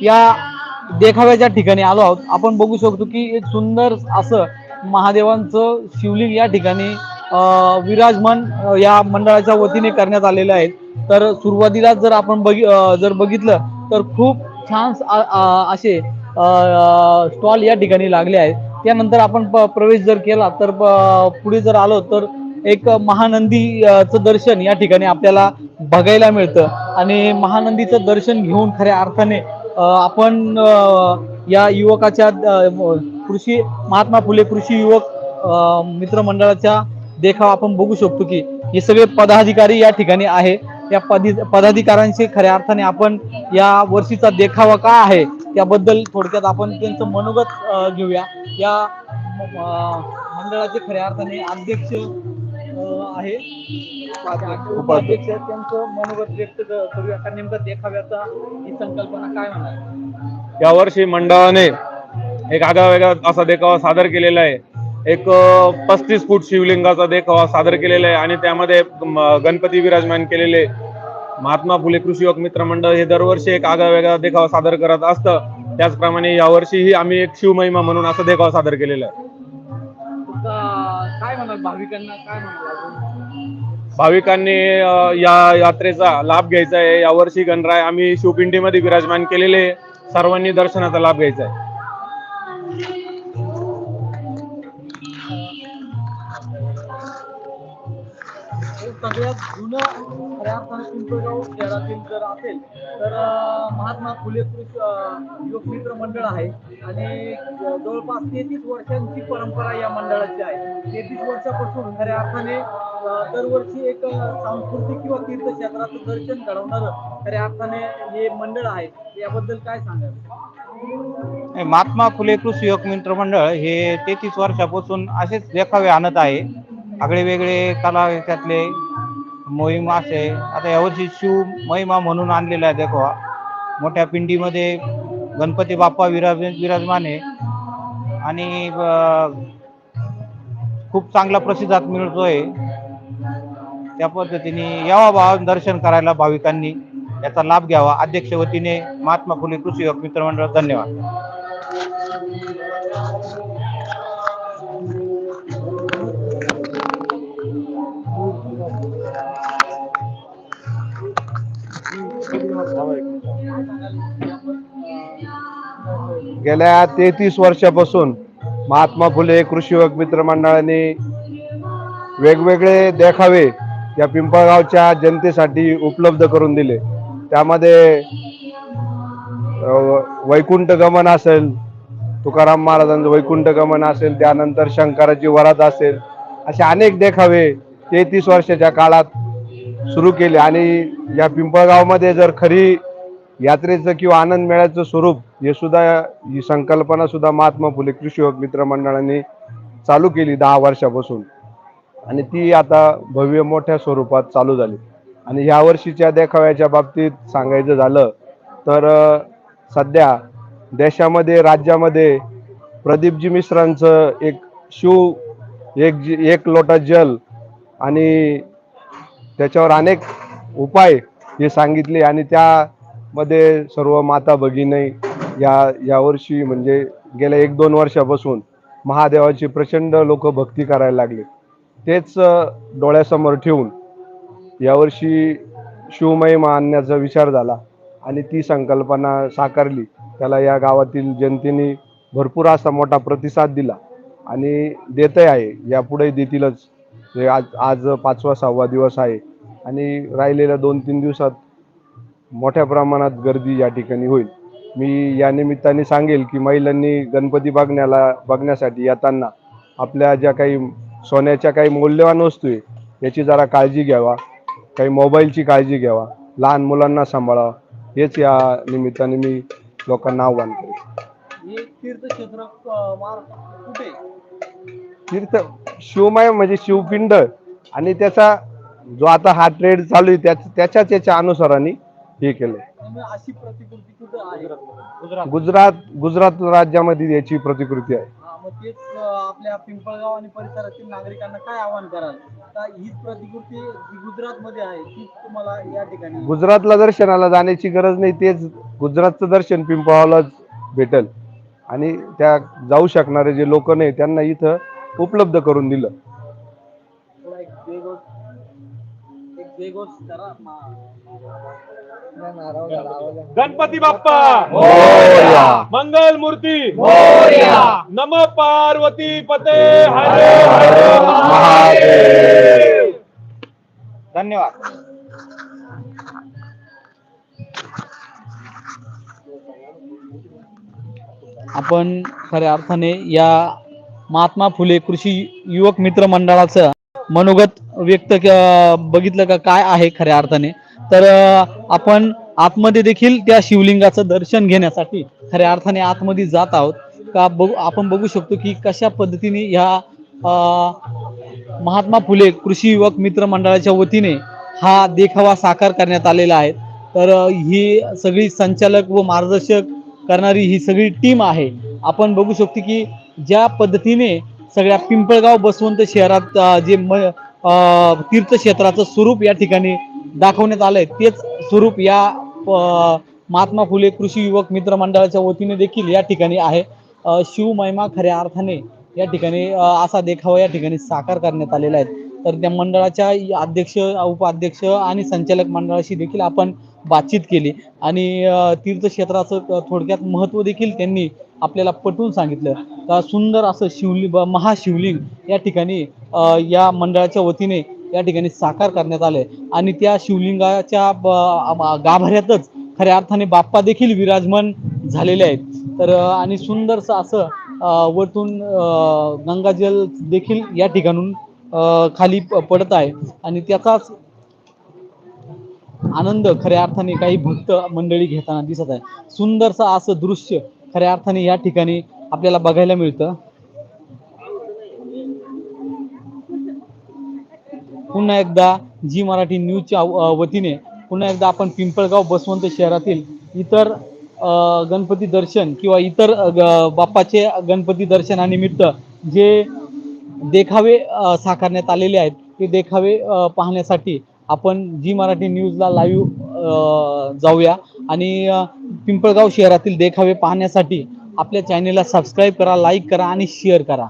या देखाव्याच्या ठिकाणी आलो आहोत. आपण बघू शकतो की एक सुंदर असं महादेवांचं शिवलिंग या ठिकाणी विराजमान या मंडळाच्या वतीने करण्यात आलेलं आहे. तर सुरुवातीला जर आपण बघि जर बघितलं तर खूप छान असे स्टॉल या ठिकाणी लागले आहेत. त्यानंतर आपण प- प्रवेश जर केला तर पुढे जर आलो तर एक महानंदीचं दर्शन या ठिकाणी आपल्याला बघायला मिळतं. आणि महानंदीचं दर्शन घेऊन खऱ्या अर्थाने आपण या युवकाच्या कृषी महात्मा फुले कृषी युवक मित्र मित्रमंडळाच्या देखावा आपण बघू शकतो की हे सगळे पदाधिकारी या ठिकाणी आहे. या पदी पदाधिकाऱ्यांशी खऱ्या अर्थाने आपण या वर्षीचा देखावा काय आहे त्याबद्दल थोडक्यात आपण त्यांचं मनोगत घेऊया. या मंडळाचे खऱ्या अर्थाने अध्यक्ष आहे. उपाध्यक्ष आहेत. त्यांचं मनोगत व्यक्त क- करूया. का नेमकं देखाव्याचा ही संकल्पना काय म्हणाल यावर्षी मंडळाने एक आगळा वेगळा असा देखावा सादर केलेला आहे. एक पस्तीस फूट शिवलिंगाचा देखावा सादर केलेला आहे आणि त्यामध्ये गणपती विराजमान केलेले महात्मा फुले कृषी युवक मित्र मंडळ हे दरवर्षी एक आगळा वेगळा देखावा सादर करत असतं. त्याचप्रमाणे यावर्षीही आम्ही एक शिवमहिमा म्हणून असा देखावा सादर केलेला आहे. काय म्हणाल भाविकांना? काय म्हणाल भाविकांनी या यात्रेचा लाभ घ्यायचा आहे. यावर्षी गणराय आम्ही शिवपिंडीमध्ये विराजमान केलेले सर्वांनी दर्शनाचा लाभ घ्यायचा आहे. सगळ्यात जुनं खऱ्या अर्थाने पिंपळगाव शहरातील जर असेल तर महात्मा फुले युवक मित्र मंडळ आहे. आणि जवळपास तेहतीस वर्षांची परंपरा या मंडळाची आहे. तेहतीस वर्षापासून खऱ्या अर्थाने दरवर्षी एक सांस्कृतिक किंवा तीर्थक्षेत्राचं दर्शन घडवणारं खऱ्या अर्थाने हे मंडळ आहे. याबद्दल काय सांगाल? महात्मा फुले कृषी युवक मित्र मंडळ हे तेहतीस वर्षापासून असेच देखावे आणत आहे. आगळे वेगळे कला त्यातले मोहीम असे. आता यावर्षी शिव महिमा म्हणून आणलेला आहे देखो मोठ्या पिंडीमध्ये गणपती बाप्पा विराज विराजमान आहे आणि खूप चांगला प्रतिसाद मिळतोय. त्या पद्धतीने यावा भाव दर्शन करायला भाविकांनी याचा लाभ घ्यावा. अध्यक्ष वतीने महात्मा फुले कृषी मित्रमंडळ धन्यवाद. गेल्या तेहतीस वर्षापासून महात्मा फुले कृषी युवक मित्र मंडळाने वेगवेगळे देखावे या पिंपळगावच्या जनतेसाठी उपलब्ध करून दिले. त्यामध्ये वैकुंठ गमन असेल तुकाराम महाराजांचं वैकुंठ गमन असेल त्यानंतर शंकराची वरात असेल असे अनेक देखावे तेहतीस वर्षाच्या काळात सुरू केले आणि या पिंपळगावमध्ये जर खरी यात्रेचं किंवा आनंद मेळ्याचं स्वरूप हे सुद्धा ही संकल्पना सुद्धा महात्मा फुले कृषी युवक मित्र मंडळाने चालू केली दहा वर्षापासून. आणि ती आता भव्य मोठ्या स्वरूपात चालू झाली. आणि ह्या वर्षीच्या देखाव्याच्या बाबतीत सांगायचं झालं तर सध्या देशामध्ये राज्यामध्ये प्रदीपजी मिश्रांचं एक शिव एक जी- एक लोटा जल आणि त्याच्यावर अनेक उपाय हे सांगितले आणि त्यामध्ये सर्व माता भगिनी या यावर्षी म्हणजे गेल्या एक दोन वर्षापासून महादेवाची प्रचंड लोक भक्ती करायला लागले. तेच डोळ्यासमोर ठेवून यावर्षी शिवमहिमा आणण्याचा विचार झाला आणि ती संकल्पना साकारली. त्याला या गावातील जनतेने भरपूर असा मोठा प्रतिसाद दिला आणि देतही आहे. यापुढे देतीलच. म्हणजे आज आज पाचवा सहावा दिवस आहे. आणि राहिलेल्या दोन तीन दिवसात मोठ्या प्रमाणात गर्दी या ठिकाणी होईल. मी या निमित्ताने सांगेल की महिलांनी गणपती बघण्याला बघण्यासाठी येताना आपल्या ज्या काही सोन्याच्या काही मौल्यवान वस्तू आहे याची जरा काळजी घ्यावा. काही मोबाईलची काळजी घ्यावा. लहान मुलांना सांभाळावा. हेच या निमित्ताने मी लोकांना आव्हान करेन. तीर्थक्षेत्र तीर्थ शिवमय म्हणजे शिवपिंड. आणि त्याचा जो आता हा ट्रेड चालू आहे त्याच त्याच्याच याच्या अनुसाराने हे केलं. गुजरात गुजरात गुजरात राज्यामध्ये याची प्रतिकृती आहे. आपल्या पिंपळगाव आणि परिसरातील नागरिकांना काय आवाहन कराल? हीच प्रतिकृती जी गुजरातमध्ये आहे तीच तुम्हाला या ठिकाणी गुजरातला दर्शनाला जाण्याची गरज नाही तेच गुजरातचं दर्शन पिंपळावलाच भेटल. आणि त्या जाऊ शकणारे जे लोक नाही त्यांना इथं उपलब्ध करून दिलं. गणपती बाप्पा! मोरया. मंगल मूर्ती! नम पार्वती पते! हरे हर महादेव. धन्यवाद. आपण खऱ्या अर्थाने या महात्मा फुले कृषी युवक मित्र मंडळाचं मनोगत व्यक्त बघितलं का काय आहे खऱ्या अर्थाने. तर आपण आतमध्ये देखील त्या शिवलिंगाचं दर्शन घेण्यासाठी खऱ्या अर्थाने आतमध्ये जात आहोत. का बघू आपण बघू शकतो की कशा पद्धतीने ह्या महात्मा फुले कृषी युवक मित्र मंडळाच्या वतीने हा देखावा साकार करण्यात आलेला आहे. तर ही सगळी संचालक व मार्गदर्शक करणारी ही सगळी टीम आहे. आपण बघू शकतो की ज्या पद्धतीने सगळ्या पिंपळगाव बसवंत शहरात जे म तीर्थक्षेत्राचं स्वरूप या ठिकाणी दाखवण्यात आलंय तेच स्वरूप या महात्मा फुले कृषी युवक मित्र मंडळाच्या वतीने देखील या ठिकाणी आहे. शिव शिवमहिमा खऱ्या अर्थाने या ठिकाणी असा देखावा या ठिकाणी साकार करण्यात आलेला आहे. तर त्या मंडळाच्या अध्यक्ष उपाध्यक्ष आणि संचालक मंडळाशी देखील आपण बातचीत केली. आणि तीर्थक्षेत्राचं थोडक्यात महत्त्व देखील त्यांनी आपल्याला पटवून सांगितलं. का सुंदर असं शिवलिंग महाशिवलिंग या ठिकाणी या मंडळाच्या वतीने या ठिकाणी साकार करण्यात आले आणि त्या शिवलिंगाच्या गाभाऱ्यातच खऱ्या अर्थाने बाप्पा देखील विराजमान झालेले आहेत. तर आणि सुंदरसं असं वरतून गंगाजल देखील या ठिकाणून खाली प- पडत आहे. आणि त्याचाच आनंद खऱ्या अर्थाने काही भक्त मंडळी घेताना दिसत आहे. सुंदरसं असं दृश्य खऱ्या अर्थाने या ठिकाणी आपल्याला बघायला मिळतं. पुन्हा एकदा जी मराठी न्यूजच्या वतीने पुन्हा एकदा आपण पिंपळगाव बसवंत शहरातील इतर गणपती दर्शन किंवा इतर ग- बाप्पाचे गणपती दर्शनानिमित्त जे देखावे साकारण्यात आलेले आहेत ते देखावे पाहण्यासाठी आपण जी मराठी न्यूजला लाईव्ह जाऊया. आणि पिंपळगाव शहरातील देखावे पाहण्यासाठी आपल्या चॅनेलला सबस्क्राईब करा लाईक करा आणि शेअर करा.